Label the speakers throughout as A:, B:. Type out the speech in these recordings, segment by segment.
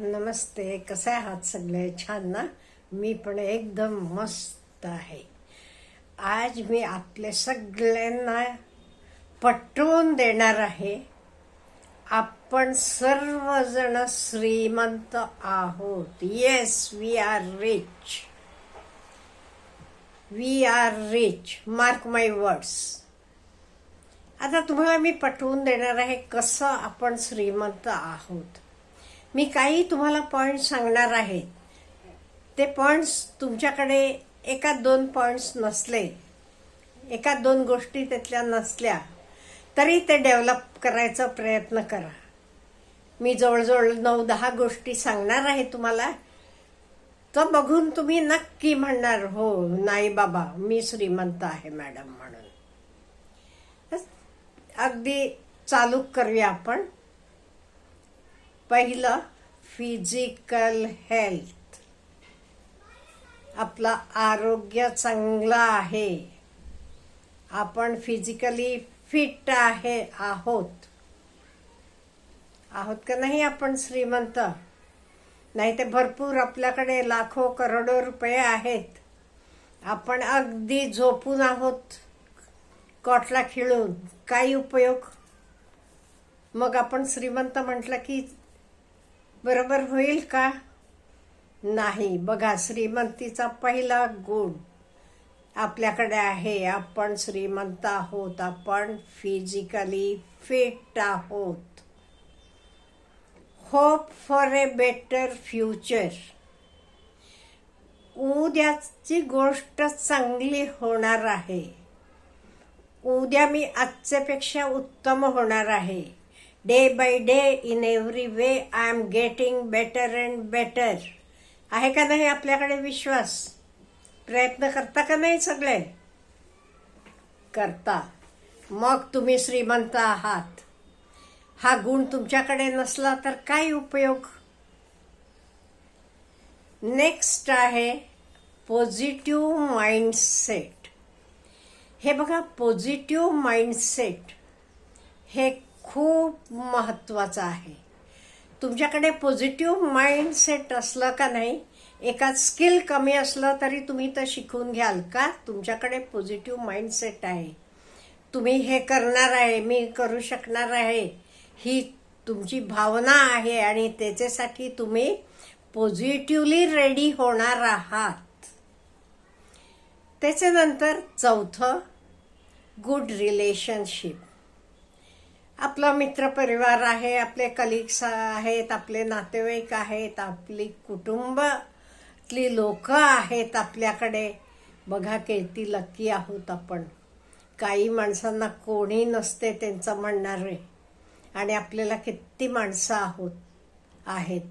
A: नमस्ते कसे आहात सगळे? छान ना? मी पण एकदम मस्त आहे. आज मी आपले सगळ्यांना पटवून देणार आहे. आपण सर्वजण श्रीमंत आहोत. Yes we are rich we are rich mark my words आता तुम्हाला मी पटवून देणार आहे कसं आपण श्रीमंत आहोत. मी काही तुम्हाला पॉईंट्स सांगणार आहे. ते पॉईंट्स तुमच्याकडे एका दोन पॉईंट्स नसले. एका दोन गोष्टी त्यातल्या नसल्या. तरी ते डेव्हलप करायचा प्रयत्न करा. मी जवळजवळ नऊ दहा गोष्टी सांगणार आहे तुम्हाला. तर बघून तुम्ही नक्की म्हणणार हो नाही बाबा मी श्रीमंत आहे मॅडम म्हणून. अगदी चालू करूया आपण. पहिलं फिजिकल हेल्थ आपलं आरोग्य चांगलं आहे. आपण फिजिकली फिट आहे आहोत. आहोत का नाही आपण श्रीमंत? नाही ते भरपूर आपल्याकडे लाखो करोडो रुपये आहेत. आपण अगदी झोपून आहोत. कॉटला खिळून काही उपयोग? मग आपण श्रीमंत म्हटलं की बरोबर होईल का? नाही बघा श्रीमंतीचा पहिला गुण आपल्याकडे आहे. आपण श्रीमंत आहोत आपण फिजिकली फिट आहोत. Hope for a better future उद्याची गोष्ट चांगली होणार आहे. उद्या मी आजच्यापेक्षा उत्तम होणार आहे. Day by day in every way I am getting better and better आहे का नाही आपल्याकडे विश्वास? प्रयत्न करता का नाही सगळे? करता. मग तुम्ही श्रीमंत आहात. हा गुण तुमच्याकडे नसला तर काय उपयोग? नेक्स्ट आहे पॉझिटिव्ह माइंडसेट हे बघा पॉझिटिव्ह माइंडसेट हे खूप महत्त्वाचं आहे. तुमच्याकडे पॉझिटिव्ह माइंडसेट असलं का नाही एका स्किल कमी असलं तरी तुम्ही तर शिकून घ्याल का? तुमच्याकडे पॉझिटिव्ह माइंडसेट आहे. तुम्ही हे करणार आहे मी करू शकणार आहे. ही तुमची भावना आहे आणि त्याच्यासाठी तुम्ही पॉझिटिव्हली रेडी होणार आहात. त्याच्यानंतर चौथं गुड रिलेशनशिप आपला मित्रपरिवार आहे आपले कलिग्स आहेत आपले नातेवाईक आहेत आपली कुटुंबातली लोकं आहेत आपल्याकडे. बघा किती लकी आहोत आपण. काही माणसांना कोणी नसते त्यांचं म्हणणारे आणि आपल्याला किती माणसं आहोत आहेत.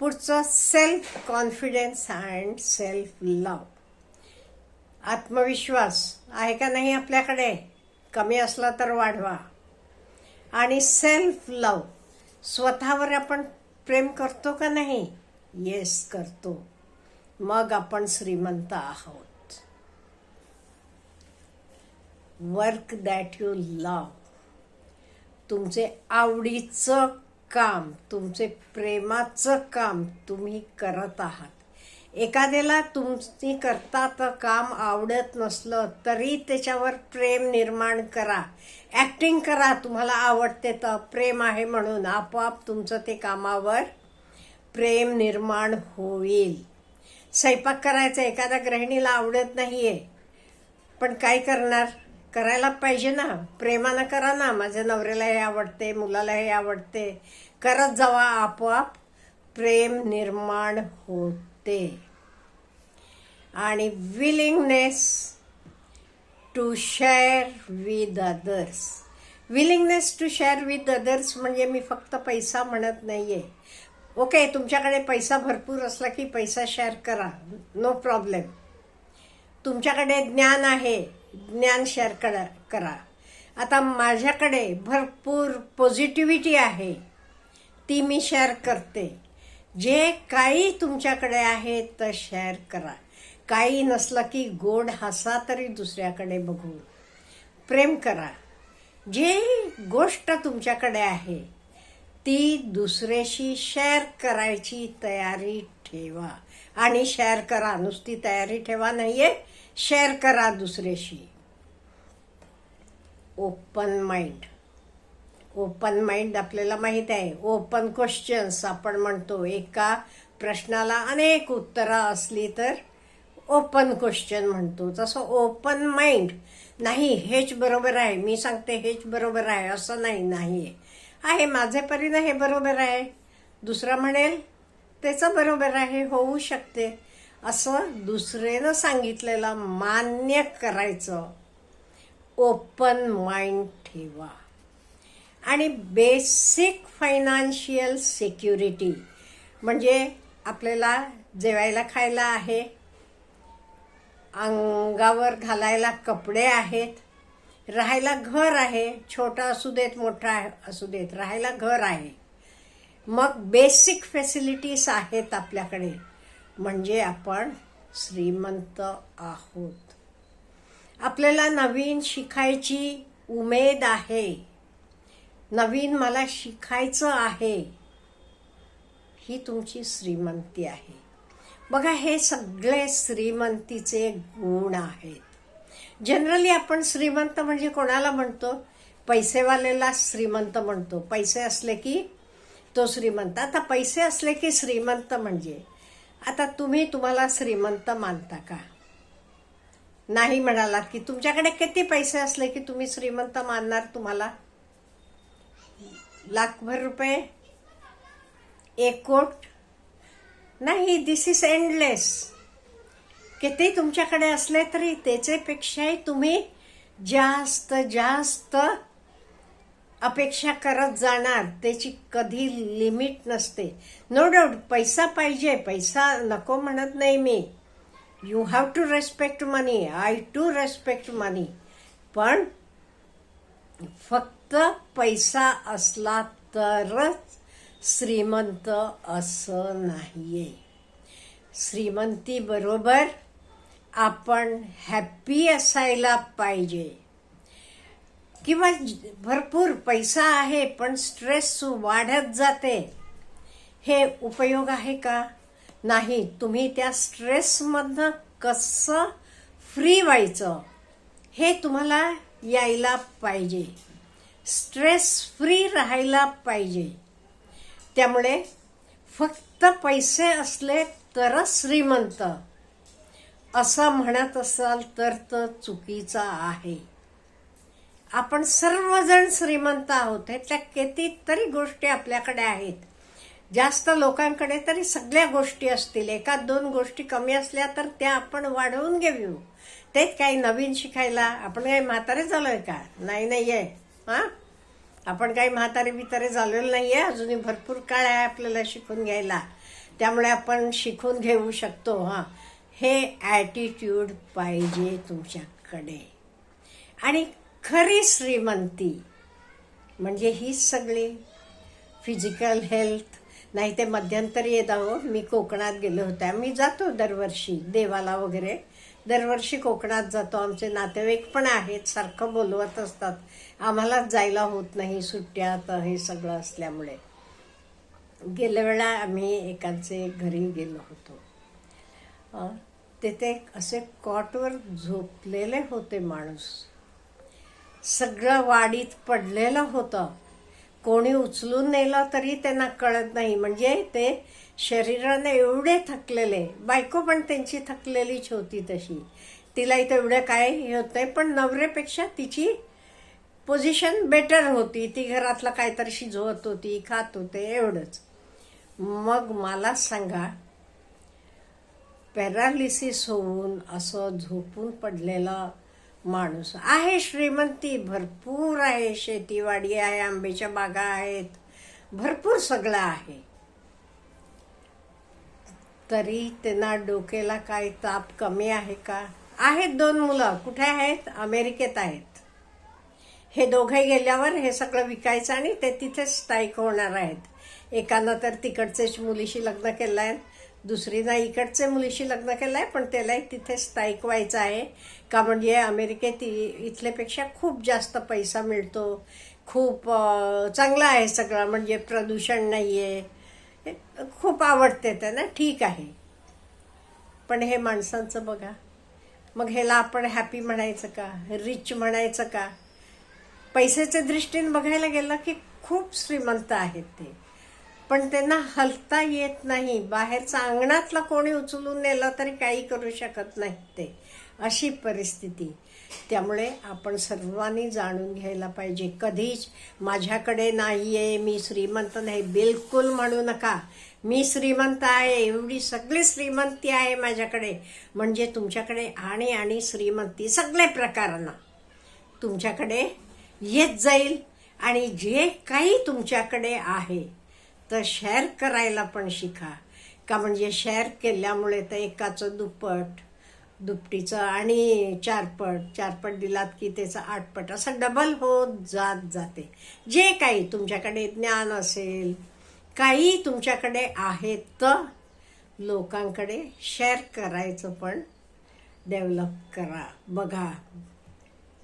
A: पुढचं self confidence and self love आत्मविश्वास आहे का नाही आपल्याकडे? कमी असला तर वाढवा. आणि सेल्फ लव स्वतःवर आपण प्रेम करतो का नाही? येस करतो. मग आपण श्रीमंत आहोत. वर्क दॅट यू लव तुमचे आवडीचं काम तुमचे प्रेमाचं काम तुम्ही करत आहात. एखाद्याला तुम्ही करता तर काम आवडत नसलं तरी त्याच्यावर प्रेम निर्माण करा. ॲक्टिंग करा तुम्हाला आवडते तर प्रेम आहे म्हणून आपोआप तुमचं ते कामावर प्रेम निर्माण होईल. स्वयंपाक करायचा एखाद्या गृहिणीला आवडत नाही आहे पण काय करणार? करायला पाहिजे ना. प्रेमानं करा ना. माझ्या नवऱ्याला हे आवडते मुलाला हे आवडते. करत जावा आपोआप प्रेम निर्माण होत आणि willingness to share with others willingness to share with others म्हणजे मी फक्त पैसा म्हणत नाही आहे ओके तुमच्याकडे पैसा भरपूर असला की पैसा शेअर करा. नो प्रॉब्लेम तुमच्याकडे ज्ञान आहे ज्ञान शेअर करा करा. आता माझ्याकडे भरपूर पॉझिटिव्हिटी आहे ती मी शेअर करते. जे काही तुमच्याकडे आहे तर शेअर करा. काही नसलं की गोड हसा तरी दुसऱ्याकडे बघून. प्रेम करा. जे गोष्ट तुमच्याकडे आहे ती दुसऱ्याशी शेअर करायची तयारी ठेवा. आणि शेअर करा नुसती तयारी ठेवा नाहीये शेअर करा दुसऱ्याशी. ओपन माइंड ओपन माइंड आपल्याला माहीत आहे. ओपन क्वेश्चन्स आपण म्हणतो. एका प्रश्नाला अनेक उत्तरं असली तर ओपन क्वेश्चन म्हणतो. तसं ओपन माइंड नाही हेच बरोबर आहे. मी सांगते हेच बरोबर आहे. असं नाही नाही आहे माझे परीनं हे बरोबर आहे. दुसरा म्हणेल त्याचं बरोबर आहे होऊ शकते. असं दुसरेनं सांगितलेलं मान्य करायचं. ओपन माइंड ठेवा. आणि बेसिक फायनान्शियल सिक्युरिटी म्हणजे आपल्याला जेवायला खायला आहे अंगावर घालायला कपडे आहेत राहायला घर आहे छोटा असू देत मोठा असू देत राहायला घर आहे. मग बेसिक फॅसिलिटीज आहेत आपल्याकडे म्हणजे आपण श्रीमंत आहोत. आपल्याला नवीन शिकायची उमेद आहे. नवीन मला शिकायचं आहे. ही तुमची श्रीमंती आहे. बघा हे सगळे श्रीमंतीचे गुण आहेत. जनरली आपण श्रीमंत म्हणजे कोणाला म्हणतो? पैसेवालेला श्रीमंत म्हणतो. पैसे असले की तो श्रीमंत. आता पैसे असले की श्रीमंत म्हणजे? आता तुम्ही तुम्हाला श्रीमंत मानता का? नाही म्हणालात की तुमच्याकडे किती पैसे असले की तुम्ही श्रीमंत मानणार तुम्हाला? लाखभर रुपये. एक कोट. नाही दिस इज एंडलेस किती तुमच्याकडे असले तरी त्याच्यापेक्षाही तुम्ही जास्त जास्त अपेक्षा करत जाणार. त्याची कधी लिमिट नसते. नो डाऊट पैसा पाहिजे. पैसा नको म्हणत नाही मी. You have to respect money I to respect money पण फक्त पैसा असला तरच श्रीमंत असं नाहीये. आहे श्रीमंतीबरोबर आपण हॅप्पी असायला पाहिजे. किंवा भरपूर पैसा आहे पण स्ट्रेस वाढत जाते. हे उपयोग आहे का? नाही तुम्ही त्या स्ट्रेसमधनं कसं फ्री व्हायचं? हे तुम्हाला यायला पाहिजे. स्ट्रेस फ्री राहायला पाहिजे. त्यामुळे फक्त पैसे असले तरच श्रीमंत. असं म्हणत असाल तर तो चुकीचा आहे. आपण सर्वजण श्रीमंत आहोत त्या कितीतरी गोष्टी आपल्याकडे आहेत. जास्त लोकांकडे तरी सगळ्या गोष्टी असतील. एका दोन गोष्टी कमी असल्या तर त्या आपण वाढवून घेऊ. तेच काही नवीन शिकायला. आपण काही म्हातारे झालोय का? नाही नाहीये. हा? आपण काही म्हातारे बितारे झालेलो नाहीये. अजूनही भरपूर काळ आहे आपल्याला शिकून घ्यायला. त्यामुळे आपण शिकून घेऊ शकतो हा. हे ॲटिट्यूड पाहिजे तुमच्याकडे. आणि खरी श्रीमंती म्हणजे हीच सगळी. फिजिकल हेल्थ नाही ते मध्यंतरी येत आहो. मी कोकणात गेलो होते. आम्ही जातो दरवर्षी देवाला वगैरे. दरवर्षी कोकणात जातो. आमचे नातेवाईक पण आहेत सारखं बोलवत असतात. आम्हालाच जायला होत नाही सुट्ट्यात हे सगळं असल्यामुळे. गेल्या वेळा आम्ही एकाचे घरी गेलो होतो. तेथे तिथे असे कॉटवर झोपलेले होते माणूस. सगळं वाडीत पडलेलं होतं. कोणी उचलून नेलं तरी त्यांना कळत नाही. म्हणजे ते शरीराने एवढे थकलेले बायको पण त्यांची थकलेलीच होती तशी. तिला तेवढं काय हे होत नाही पण नवऱ्यापेक्षा तिची पोझिशन बेटर होती. ती घरातलं काहीतरी शिजवत होती खात होते एवढंच. मग मला सांगा पॅरालिसिस होऊन असं झोपून पडलेलं माणूस आहे श्रीमंती भरपूर आहे शेतीवाडी आहे आंब्याच्या बागा आहेत भरपूर सगळं आहे. तरी त्यांना डोक्याला काय ताप कमी आहे का? आहेत दोन मुलं. कुठे आहेत? अमेरिकेत आहेत. हे दोघे गेल्यावर हे सगळं विकायचं आणि ते तिथेच स्थायिक होणार आहेत. एकानं तर तिकडचेच मुलीशी लग्न केलं आहे दुसरीनं इकडचे मुलीशी लग्न केलं आहे पण त्यालाही तिथे स्थायिक व्हायचं आहे. का म्हणजे अमेरिकेत इ- इथल्यापेक्षा खूप जास्त पैसा मिळतो. खूप चांगला चांगलं आहे सगळं म्हणजे प्रदूषण नाही आहे खूप आवडते त्यांना ठीक आहे. पण हे माणसांचं बघा. मग ह्याला आपण हॅपी म्हणायचं का? रिच म्हणायचं का? पैशाच्या दृष्टीने बघायला गेलं की खूप श्रीमंत आहेत ते. पण त्यांना हलता येत नाही. बाहेरचा अंगणातला कोणी उचलून नेलं तरी काही करू शकत नाहीत ते. अशी परिस्थिती. त्यामुळे आपण सर्वांनी जाणून घ्यायला पाहिजे. कधीच माझ्याकडे नाही आहे मी श्रीमंत नाही. बिलकुल म्हणू नका. मी श्रीमंत आहे एवढी सगळी श्रीमंती आहे माझ्याकडे. म्हणजे तुमच्याकडे आणि आणि श्रीमंती सगळे प्रकारांना. तुमच्याकडे येत जाईल आणि जे काही तुमच्याकडे आहे तर शेअर करायला पण शिका. का म्हणजे शेअर केल्यामुळे तर एकाचं दुप्पट दुपटीचं आणि चारपट चारपट दिलात की त्याचं आठपट असं डबल होत जात जाते. जे काही तुमच्याकडे ज्ञान असेल काही तुमच्याकडे आहे तर लोकांकडे शेअर करायचं पण डेव्हलप करा. बघा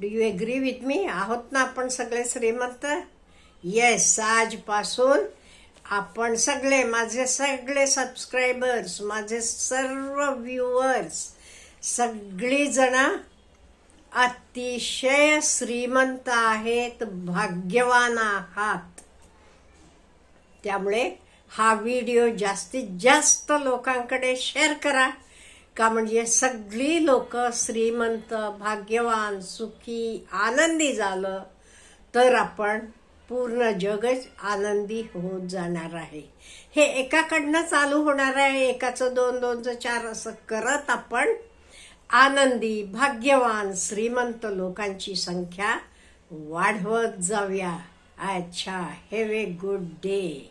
A: do you agree with me आहोत ना आपण सगळे श्रीमंत? येस आजपासून आपण सगळे माझे सगळे सबस्क्रायबर्स माझे सर्व व्ह्युअर्स सगळीजणं अतिशय श्रीमंत आहेत भाग्यवान आहात. त्यामुळे हा व्हिडिओ जास्तीत जास्त लोकांकडे शेअर करा का म्हणजे सगळी लोक श्रीमंत भाग्यवान सुखी आनंदी झालं तर आपण पूर्ण जगच आनंदी होत जाणार आहे. हे एकाकडनं चालू होणार आहे. एकाचं दोन दोनचं चार असं करत आपण आनंदी भाग्यवान श्रीमंत लोकांची संख्या वाढवत जाऊया. अच्छा हॅव ए गुड डे